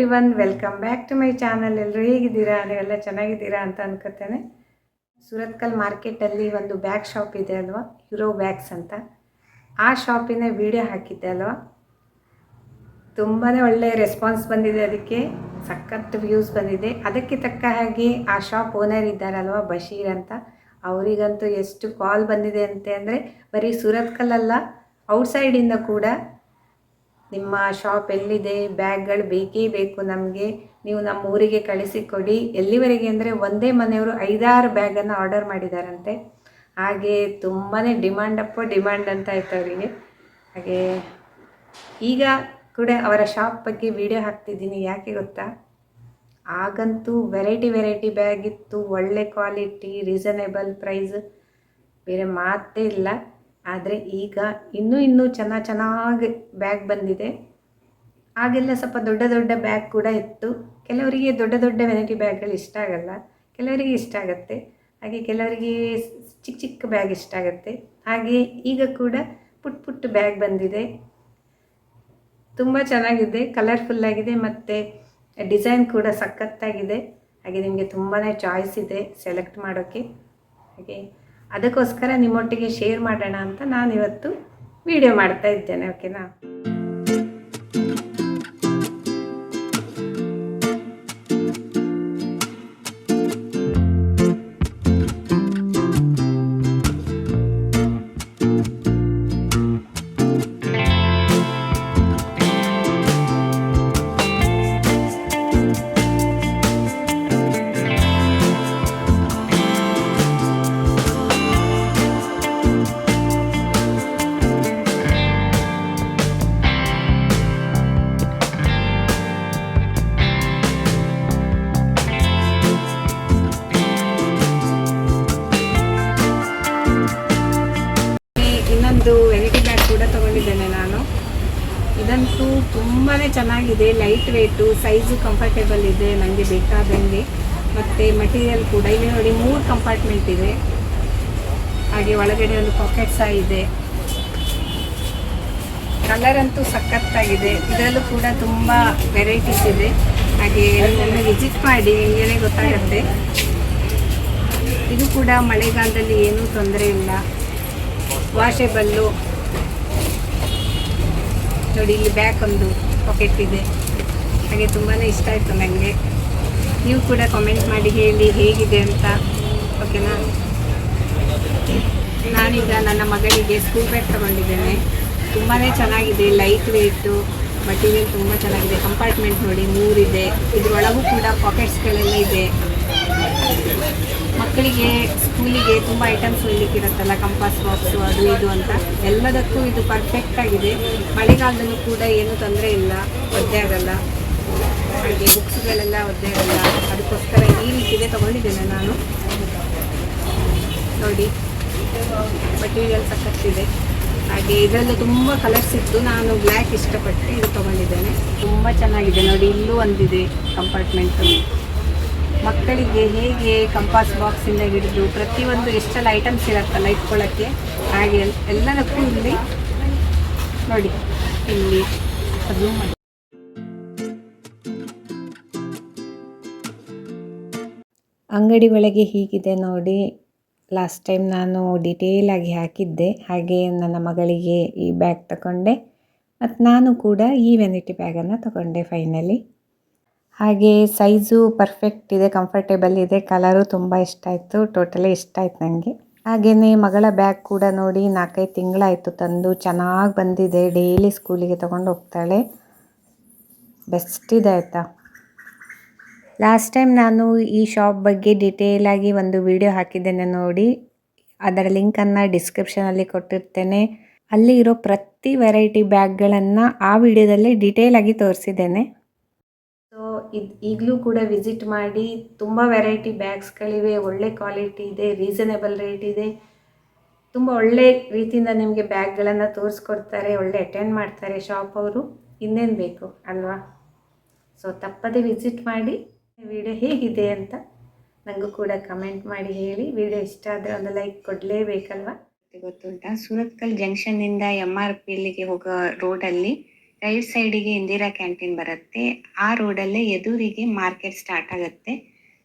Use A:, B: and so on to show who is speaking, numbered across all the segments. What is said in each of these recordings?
A: Everyone welcome back to my channel ಎಲ್ಲರೂ ಹೇಗಿದ್ದೀರಾ? ನೀವೆಲ್ಲ ಚೆನ್ನಾಗಿದ್ದೀರಾ ಅಂತ ಅನ್ಕೋತೇನೆ ಸುರತ್ಕಲ್ ಮಾರ್ಕೆಟಲ್ಲಿ ಒಂದು ಬ್ಯಾಗ್ ಶಾಪ್ ಇದೆ ಅಲ್ವಾ? ಹೀರೋ ಬ್ಯಾಗ್ಸ್ ಅಂತ. ಆ ಶಾಪಿನ ವಿಡಿಯೋ ಹಾಕಿದ್ದೆ ಅಲ್ವಾ? ತುಂಬಾ ಒಳ್ಳೆಯ ರೆಸ್ಪಾನ್ಸ್ ಬಂದಿದೆ ಅದಕ್ಕೆ. ಸಖತ್ ವ್ಯೂಸ್ ಬಂದಿದೆ. ಅದಕ್ಕೆ ತಕ್ಕ ಹಾಗೆ ಆ ಶಾಪ್ ಓನರ್ ಇದ್ದಾರಲ್ವ ಬಶೀರ್ ಅಂತ. ಅವರಿಗಂತೂ ಎಷ್ಟು ಕಾಲ್ ಬಂದಿದೆ ಅಂತೆ ಅಂದರೆ ಬರೀ ಸುರತ್ಕಲ್ಲಲ್ಲ ಔಟ್ಸೈಡಿಂದ ಕೂಡ ನಿಮ್ಮ ಶಾಪ್ ಎಲ್ಲಿದೆ? ಬ್ಯಾಗ್ಗಳು ಬೇಕೇ ಬೇಕು ನಮಗೆ. ನೀವು ನಮ್ಮ ಊರಿಗೆ ಕಳಿಸಿಕೊಡಿ. ಎಲ್ಲಿವರೆಗೆ ಅಂದರೆ ಒಂದೇ ಮನೆಯವರು ಐದಾರು ಬ್ಯಾಗನ್ನು ಆರ್ಡರ್ ಮಾಡಿದಾರಂತೆ. ಹಾಗೆ ತುಂಬಾ ಡಿಮ್ಯಾಂಡ್ ಅಪ್ಪ ಡಿಮ್ಯಾಂಡ್ ಅಂತ ಆಯ್ತು ಅವರಿಗೆ. ಹಾಗೆ ಈಗ ಕೂಡ ಅವರ ಶಾಪ್ ಬಗ್ಗೆ ವಿಡಿಯೋ ಹಾಕ್ತಿದ್ದೀನಿ. ಯಾಕೆ ಗೊತ್ತಾ? ಆಗಂತೂ ವೆರೈಟಿ ವೆರೈಟಿ ಬ್ಯಾಗ್ ಇತ್ತು. ಒಳ್ಳೆ ಕ್ವಾಲಿಟಿ ರೀಸನೇಬಲ್ ಪ್ರೈಸ್ ಬೇರೆ ಮಾತೇ ಇಲ್ಲ. ಆದರೆ ಈಗ ಇನ್ನೂ ಇನ್ನೂ ಚೆನ್ನಾಗಿ ಚೆನ್ನಾಗಿ ಬ್ಯಾಗ್ ಬಂದಿದೆ. ಆಗೆಲ್ಲ ಸ್ವಲ್ಪ ದೊಡ್ಡ ದೊಡ್ಡ ಬ್ಯಾಗ್ ಕೂಡ ಇತ್ತು. ಕೆಲವರಿಗೆ ದೊಡ್ಡ ದೊಡ್ಡ ವೆರೈಟಿ ಬ್ಯಾಗ್ಗಳು ಇಷ್ಟ ಆಗಲ್ಲ. ಕೆಲವರಿಗೆ ಇಷ್ಟ ಆಗುತ್ತೆ. ಹಾಗೆ ಕೆಲವರಿಗೆ ಚಿಕ್ಕ ಚಿಕ್ಕ ಬ್ಯಾಗ್ ಇಷ್ಟ ಆಗುತ್ತೆ. ಹಾಗೆ ಈಗ ಕೂಡ ಪುಟ್ ಪುಟ್ ಬ್ಯಾಗ್ ಬಂದಿದೆ. ತುಂಬ ಚೆನ್ನಾಗಿದೆ ಕಲರ್ಫುಲ್ ಆಗಿದೆ ಮತ್ತು ಡಿಸೈನ್ ಕೂಡ ಸಖತ್ತಾಗಿದೆ. ಹಾಗೆ ನಿಮಗೆ ತುಂಬಾ ಚಾಯ್ಸ್ ಇದೆ ಸೆಲೆಕ್ಟ್ ಮಾಡೋಕ್ಕೆ ಹಾಗೆ ಅದಕ್ಕೋಸ್ಕರ ನಿಮ್ಮೊಟ್ಟಿಗೆ ಶೇರ್ ಮಾಡೋಣ ಅಂತ ನಾನು ಇವತ್ತು ವಿಡಿಯೋ ಮಾಡ್ತಾ ಇದ್ದೇನೆ ಓಕೆನಾ ಇದಂತೂ ತುಂಬಾ ಚೆನ್ನಾಗಿದೆ ಲೈಟ್ ವೇಟು ಸೈಜು ಕಂಫರ್ಟೇಬಲ್ ಇದೆ ನನಗೆ ಬೇಕಾದಂಗೆ. ಮತ್ತು ಮಟೀರಿಯಲ್ ಕೂಡ, ಇಲ್ಲಿ ನೋಡಿ ಮೂರು ಕಂಪಾರ್ಟ್ಮೆಂಟ್ ಇದೆ. ಹಾಗೆ ಒಳಗಡೆ ಒಂದು ಪಾಕೆಟ್ ಸಹ ಇದೆ. ಕಲರ್ ಅಂತೂ ಸಖತ್ತಾಗಿದೆ. ಇದರಲ್ಲೂ ಕೂಡ ತುಂಬ ವೆರೈಟೀಸ್ ಇದೆ. ಹಾಗೆ ಅದನ್ನು ವಿಸಿಟ್ ಮಾಡಿ, ನಿಮಗೇನೆ ಗೊತ್ತಾಗುತ್ತೆ. ಇದು ಕೂಡ ಮಳೆಗಾಲದಲ್ಲಿ ಏನೂ ತೊಂದರೆ ಇಲ್ಲ. ವಾಷೇಬಲ್ಲು ನೋಡಿ, ಇಲ್ಲಿ ಬ್ಯಾಕ್ ಒಂದು ಪಾಕೆಟ್ ಇದೆ. ಹಾಗೆ ತುಂಬಾ ಇಷ್ಟ ಆಯಿತು ನನಗೆ ನೀವು ಕೂಡ ಕಾಮೆಂಟ್ ಮಾಡಿ ಹೇಳಿ ಹೇಗಿದೆ ಅಂತ. ಓಕೆನಾ ನಾನೀಗ ನನ್ನ ಮಗಳಿಗೆ ಸ್ಕೂಲ್ ಬ್ಯಾಗ್ ತಗೊಂಡಿದ್ದೇನೆ. ತುಂಬಾ ಚೆನ್ನಾಗಿದೆ ಲೈಟ್ ವೇಟು ಮಟೀರಿಯಲ್ ತುಂಬ ಚೆನ್ನಾಗಿದೆ. ಕಂಪಾರ್ಟ್ಮೆಂಟ್ ನೋಡಿ, ಮೂರಿದೆ. ಇದರೊಳಗೂ ಕೂಡ ಪಾಕೆಟ್ಸ್ಗಳೆಲ್ಲ ಇದೆ. ಮಕ್ಕಳಿಗೆ, ಸ್ಕೂಲಿಗೆ ತುಂಬ ಐಟಮ್ಸ್ ಇರುತ್ತಲ್ಲ ಕಂಪಾಸ್ ಬಾಕ್ಸು ಅದು ಇದು ಅಂತ. ಎಲ್ಲದಕ್ಕೂ ಇದು ಪರ್ಫೆಕ್ಟ್ ಆಗಿದೆ. ಮಳೆಗಾಲದಲ್ಲೂ ಕೂಡ ಏನು ತೊಂದರೆ ಇಲ್ಲ, ಒದ್ದೆ ಆಗಲ್ಲ. ಹಾಗೆ ಬುಕ್ಸ್ಗಳೆಲ್ಲ ಒದ್ದೆ ಆಗಲ್ಲ. ಅದಕ್ಕೋಸ್ಕರ ಈ ರೀತಿಯೇ ತೊಗೊಂಡಿದ್ದೇನೆ ನಾನು. ನೋಡಿ ಮಟೀರಿಯಲ್ ಸಕ್ಕತ್ತಿದೆ ಹಾಗೆ ಇದರಲ್ಲೂ ತುಂಬ ಕಲರ್ಸ್ ಇತ್ತು. ನಾನು ಬ್ಲ್ಯಾಕ್ ಇಷ್ಟಪಟ್ಟು ಇದು ತೊಗೊಂಡಿದ್ದೇನೆ. ತುಂಬ ಚೆನ್ನಾಗಿದೆ. ನೋಡಿ, ಇಲ್ಲೂ ಒಂದಿದೆ ಕಂಪಾರ್ಟ್ಮೆಂಟು ಮಕ್ಕಳಿಗೆ ಹೇಗೆ ಕಂಪಾಸ್ ಬಾಕ್ಸಿಂದ ಹಿಡಿದು ಪ್ರತಿಯೊಂದು ಎಷ್ಟೆಲ್ಲ ಐಟಮ್ಸ್ ಇರುತ್ತಲ್ಲ ಇಟ್ಕೊಳ್ಳೋಕ್ಕೆ ಹಾಗೆ ಎಲ್- ಎಲ್ಲದಕ್ಕೂ ಇಲ್ಲಿ ನೋಡಿ, ಇಲ್ಲಿ ಅದು ಅಂಗಡಿ ಒಳಗೆ ಹೀಗಿದೆ ನೋಡಿ. ಲಾಸ್ಟ್ ಟೈಮ್ ನಾನು ಡಿಟೇಲಾಗಿ ಹಾಕಿದ್ದೆ. ಹಾಗೆ ನನ್ನ ಮಗಳಿಗೆ ಈ ಬ್ಯಾಗ್ ತಗೊಂಡೆ ಮತ್ತು ನಾನು ಕೂಡ ಈ ವೆನಿಟಿ ಬ್ಯಾಗನ್ನು ತಗೊಂಡೆ ಫೈನಲಿ ಹಾಗೆ ಸೈಜು ಪರ್ಫೆಕ್ಟ್ ಇದೆ ಕಂಫರ್ಟೇಬಲ್ ಇದೆ ಕಲರು ತುಂಬ ಇಷ್ಟ ಆಯಿತು ಟೋಟಲಿ ಇಷ್ಟ ಆಯ್ತು ನನಗೆ ಹಾಗೆಯೇ ಮಗಳ ಬ್ಯಾಗ್ ಕೂಡ ನೋಡಿ ನಾಲ್ಕೈದು ತಿಂಗಳಾಯಿತು ತಂದು, ಚೆನ್ನಾಗಿ ಬಂದಿದೆ ಡೈಲಿ ಸ್ಕೂಲಿಗೆ ತೊಗೊಂಡು ಹೋಗ್ತಾಳೆ. ಬೆಸ್ಟ್ ಇದೆ ಆಯಿತಾ? ಲಾಸ್ಟ್ ಟೈಮ್ ನಾನು ಈ ಶಾಪ್ ಬಗ್ಗೆ ಡಿಟೇಲಾಗಿ ಒಂದು ವಿಡಿಯೋ ಹಾಕಿದ್ದೇನೆ ನೋಡಿ. ಅದರ ಲಿಂಕನ್ನು ಡಿಸ್ಕ್ರಿಪ್ಷನಲ್ಲಿ ಕೊಟ್ಟಿರ್ತೇನೆ. ಅಲ್ಲಿ ಇರೋ ಪ್ರತಿ ವೆರೈಟಿ ಬ್ಯಾಗ್ಗಳನ್ನು ಆ ವಿಡಿಯೋದಲ್ಲಿ ಡಿಟೇಲಾಗಿ ತೋರಿಸಿದ್ದೇನೆ. ಇದು ಈಗಲೂ ಕೂಡ ವಿಸಿಟ್ ಮಾಡಿ ತುಂಬ ವೆರೈಟಿ ಬ್ಯಾಗ್ಸ್ಗಳಿವೆ, ಒಳ್ಳೆ ಕ್ವಾಲಿಟಿ ಇದೆ, ರೀಸನೇಬಲ್ ರೇಟ್ ಇದೆ. ತುಂಬ ಒಳ್ಳೆ ರೀತಿಯಿಂದ ನಿಮಗೆ ಬ್ಯಾಗ್ಗಳನ್ನು ತೋರಿಸ್ಕೊಡ್ತಾರೆ, ಒಳ್ಳೆ ಅಟೆಂಡ್ ಮಾಡ್ತಾರೆ ಶಾಪ್ ಅವರು. ಇನ್ನೇನು ಬೇಕು ಅಲ್ವಾ? ಸೊ ತಪ್ಪದೆ ವಿಸಿಟ್ ಮಾಡಿ. ವಿಡಿಯೋ ಹೇಗಿದೆ ಅಂತ ನನಗೂ ಕೂಡ ಕಮೆಂಟ್ ಮಾಡಿ ಹೇಳಿ. ವಿಡಿಯೋ ಇಷ್ಟ ಆದರೆ ಒಂದು ಲೈಕ್ ಕೊಡಲೇಬೇಕಲ್ವಾ? ಗೊತ್ತುಂಟಾ. ಸುರತ್ಕಲ್ ಜಂಕ್ಷನ್ನಿಂದ ಎಂ ಆರ್ ಪಿ ಎಲ್ಲಿಗೆ ಹೋಗೋ ರೋಡಲ್ಲಿ
B: ರೈಟ್ ಸೈಡಿಗೆ ಇಂದಿರಾ ಕ್ಯಾಂಟೀನ್ ಬರುತ್ತೆ. ಆ ರೋಡಲ್ಲೇ ಎದುರಿಗೆ ಮಾರ್ಕೆಟ್ ಸ್ಟಾರ್ಟ್ ಆಗುತ್ತೆ.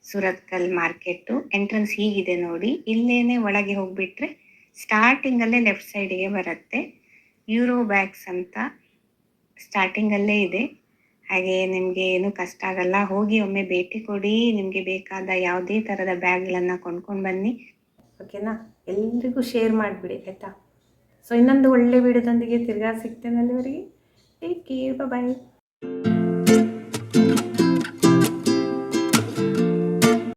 B: ಸುರತ್ಕಲ್ ಮಾರ್ಕೆಟು ಎಂಟ್ರೆನ್ಸ್ ಹೀಗಿದೆ ನೋಡಿ. ಇಲ್ಲೇನೆ ಒಳಗೆ ಹೋಗಿಬಿಟ್ರೆ ಸ್ಟಾರ್ಟಿಂಗಲ್ಲೇ ಲೆಫ್ಟ್ ಸೈಡಿಗೆ ಬರುತ್ತೆ. ಯೂರೋ ಬ್ಯಾಗ್ಸ್ ಅಂತ ಸ್ಟಾರ್ಟಿಂಗಲ್ಲೇ ಇದೆ. ಹಾಗೆ ನಿಮಗೆ ಏನು ಕಷ್ಟ ಆಗಲ್ಲ. ಹೋಗಿ ಒಮ್ಮೆ ಭೇಟಿ ಕೊಡಿ. ನಿಮಗೆ ಬೇಕಾದ ಯಾವುದೇ ಥರದ ಬ್ಯಾಗ್ಗಳನ್ನು ಕೊಂಡ್ಕೊಂಡು ಬನ್ನಿ.
A: ಓಕೆನಾ ಎಲ್ರಿಗೂ ಶೇರ್ ಮಾಡಿಬಿಡಿ, ಆಯಿತಾ? ಸೊ ಇನ್ನೊಂದು ಒಳ್ಳೆ ವಿಡಿಯೋದೊಂದಿಗೆ ತಿರ್ಗಾ ಸಿಗ್ತೇನೆ ಅಲ್ಲಿವರೆಗೆ. Take care. Bye bye.